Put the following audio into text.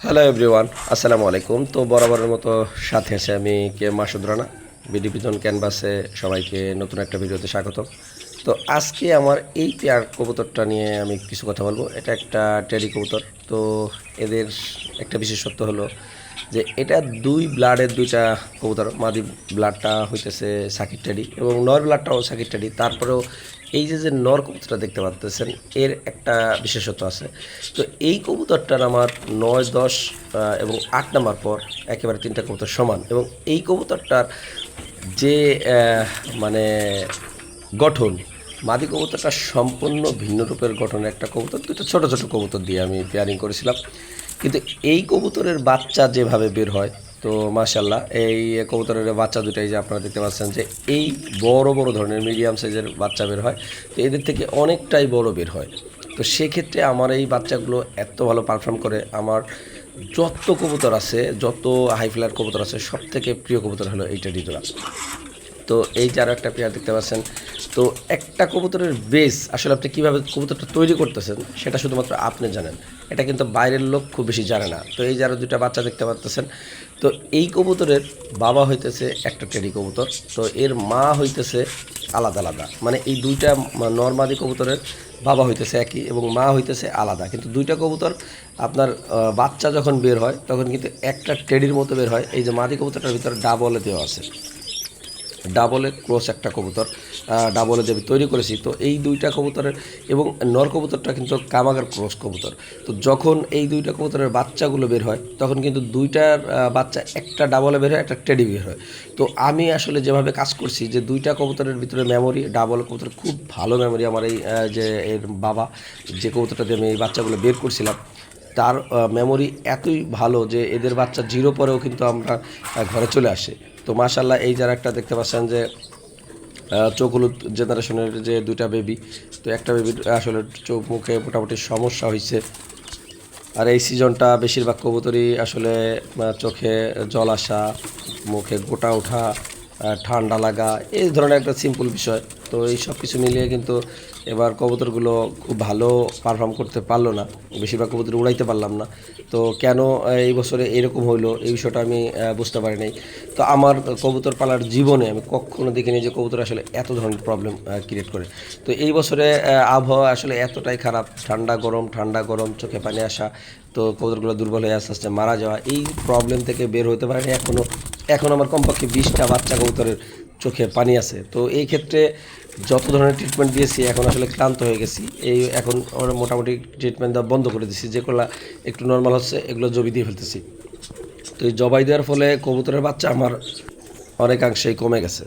Hello everyone আসসালামু আলাইকুম তো বরাবরের মতো সাথে আছে আমি কে মাসুদ রানা বিডিপিজন ক্যানভাসে সবাইকে নতুন একটা ভিডিওতে স্বাগত তো আজকে আমার এই পেয়ার কবুতরটা নিয়ে আমি কিছু কথা বলব। এটা একটা টেরি কবুতর। তো এদের একটা বিশেষত্ব হলো যে এটা দুই ব্লাডের দুইটা কবুতর, মাদি ব্লাডটা হইতেছে সাকির টেডি এবং নর ব্লাডটাও সাকির টেডি। তারপরেও এই যে যে নর কবুতরটা দেখতে পাচ্তেছেন এর একটা বিশেষত্ব আছে। তো এই কবুতরটার আমার নয়, দশ এবং আট নাম্বার পর একেবারে তিনটা কবুতর সমান এবং এই কবুতরটার যে মানে গঠন, মাদি কবুতরটা সম্পূর্ণ ভিন্ন রূপের গঠনের একটা কবুতর, দুটো ছোট ছোট কবুতর দিয়ে আমি পেয়ারিং করেছিলাম। কিন্তু এই কবুতরের বাচ্চা যেভাবে বের হয়, তো মাশাল্লাহ এই কবুতরের বাচ্চা দুটাই যে আপনারা দেখতে পাচ্ছেন যে এই বড় বড় ধরনের মিডিয়াম সাইজের বাচ্চা বের হয়, তো এদের থেকে অনেকটাই বড় বের হয়। তো সেক্ষেত্রে আমার এই বাচ্চাগুলো এত ভালো পারফর্ম করে, আমার যত কবুতর আছে, যত হাই ফ্লায়ার কবুতর আছে সব থেকে প্রিয় কবুতর হলো এইটা ডিজোরা তো এই যে আরও একটা পেয়ার দেখতে পাচ্ছেন, তো একটা কবুতরের বেস আসলে আপনি কীভাবে কবুতরটা তৈরি করতেছেন সেটা শুধুমাত্র আপনি জানেন। এটা কিন্তু বাইরের লোক খুব বেশি জানে না। তো এই যে আরও দুটা বাচ্চা দেখতে পাচ্তেছেন, তো এই কবুতরের বাবা হইতেছে একটা টেডি কবুতর, তো এর মা হইতেছে আলাদা আলাদা। মানে এই দুইটা নর্মাদি কবুতরের বাবা হইতেছে একই এবং মা হইতেছে আলাদা। কিন্তু দুইটা কবুতর আপনার বাচ্চা যখন বের হয়, তখন কিন্তু একটা টেডির মতো বের হয়। এই যে মাদি কবুতরটার ভিতরে ডাবলে দেওয়া আছে। ডাবলে ক্রস একটা কবুতর ডাবলে যে আমি তৈরি করেছি, তো এই দুইটা কবুতরের এবং নর কবুতরটা কিন্তু কামাগার ক্রস কবুতর। তো যখন এই দুইটা কবুতরের বাচ্চাগুলো বের হয়, তখন কিন্তু দুইটার বাচ্চা একটা ডাবলে বের হয়, একটা টেডি বের হয়। তো আমি আসলে যেভাবে কাজ করছি, যে দুইটা কবুতরের ভিতরে মেমোরি ডাবল কবুতর খুব ভালো মেমোরি আমার এই যে এর বাবা, যে কবুতরটা দিয়ে আমি এই বাচ্চাগুলো বের করছিলাম তার মেমোরি এতই ভালো যে এদের বাচ্চা জিরো পরেও কিন্তু আমরা ঘরে চলে আসে। তো মাশাল্লাহ এই যারা একটা দেখতে পাচ্ছেন যে চোখ হলুদ জেনারেশনের যে দুইটা বেবি তো একটা বেবির আসলে চোখ মুখে মোটামুটি সমস্যা হয়েছে আর এই সিজনটা বেশিরভাগ কবুতরই আসলে চোখে জল আসা, মুখে গোটা ওঠা ঠান্ডা লাগা, এই ধরনের একটা সিম্পল বিষয়। তো এই সব কিছু মিলিয়ে কিন্তু এবার কবুতরগুলো খুব ভালো পারফর্ম করতে পারল না। বেশিরভাগ কবুতর উড়াইতে পারলাম না। তো কেন এই বছরে এরকম হইল, এই বিষয়টা আমি বুঝতে পারি নাই। তো আমার কবুতর পালার জীবনে আমি কখনো দেখিনি যে কবুতর আসলে এত ধরনের প্রবলেম ক্রিয়েট করে। তো এই বছরে আবহাওয়া আসলে এতটাই খারাপ, ঠান্ডা গরম ঠান্ডা গরম, চোখে পানি আসা, তো কবুতরগুলো দুর্বল হয়ে আস্তে আস্তে মারা যাওয়া, এই প্রবলেম থেকে বের হতে পারেনি এখনও এখন আমার কমপক্ষে বিশটা বাচ্চা কবুতরের চোখে পানি আছে। তো এই ক্ষেত্রে যত ধরনের ট্রিটমেন্ট দিয়েছি, এখন আসলে ক্লান্ত হয়ে গেছি। এই এখন আমরা মোটামুটি ট্রিটমেন্ট দেওয়া বন্ধ করে দিয়েছি যেগুলো একটু নর্মাল হচ্ছে, এগুলো জবি দিয়ে ফেলতেছি। তো এই জবাই দেওয়ার ফলে কবুতরের বাচ্চা আমার অনেকাংশেই কমে গেছে।